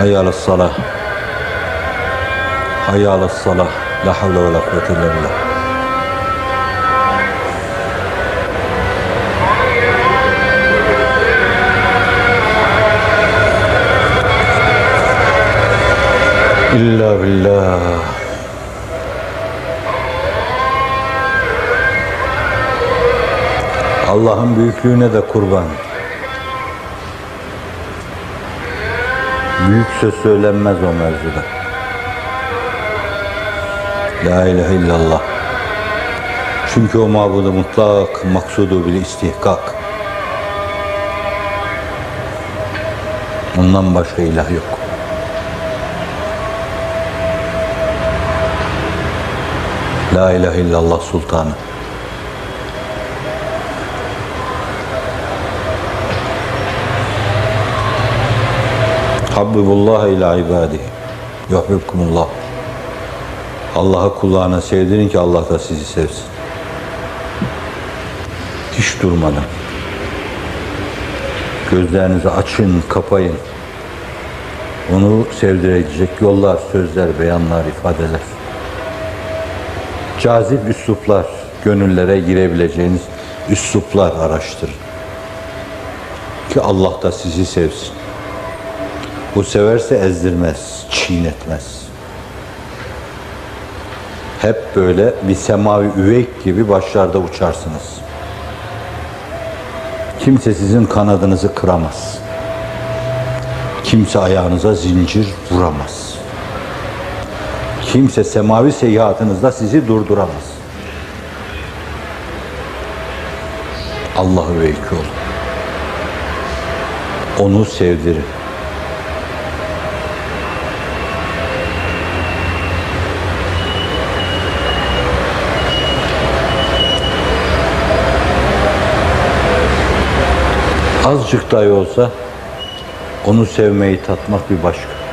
Hayy ala salah. Hayy ala salah. La havle ve la kuvvete illa. İlla billah. Allah'ın büyüklüğüne de kurban. Büyük söz söylenmez o mevzuda. La ilahe illallah. Çünkü o mabudu mutlak, maksudu bil istihkak. Ondan başka ilah yok. La ilahe illallah sultanı. Habbibullah ila ibadihi. Yuhbibkumullah. Allah'ı kullarına sevdirin ki Allah da sizi sevsin. Hiç durmadan. Gözlerinizi açın, kapayın. Onu sevdirecek yollar, sözler, beyanlar, ifadeler. Cazip üsluplar, gönüllere girebileceğiniz üsluplar araştırın. Ki Allah da sizi sevsin. Bu severse ezdirmez, çiğnetmez. Hep böyle bir semavi üveyk gibi başlarda uçarsınız. Kimse sizin kanadınızı kıramaz. Kimse ayağınıza zincir vuramaz. Kimse semavi seyahatınızda sizi durduramaz. Allah'ı vekil olun. Onu sevdirin. Azıcık dahi olsa onu sevmeyi tatmak bir başka.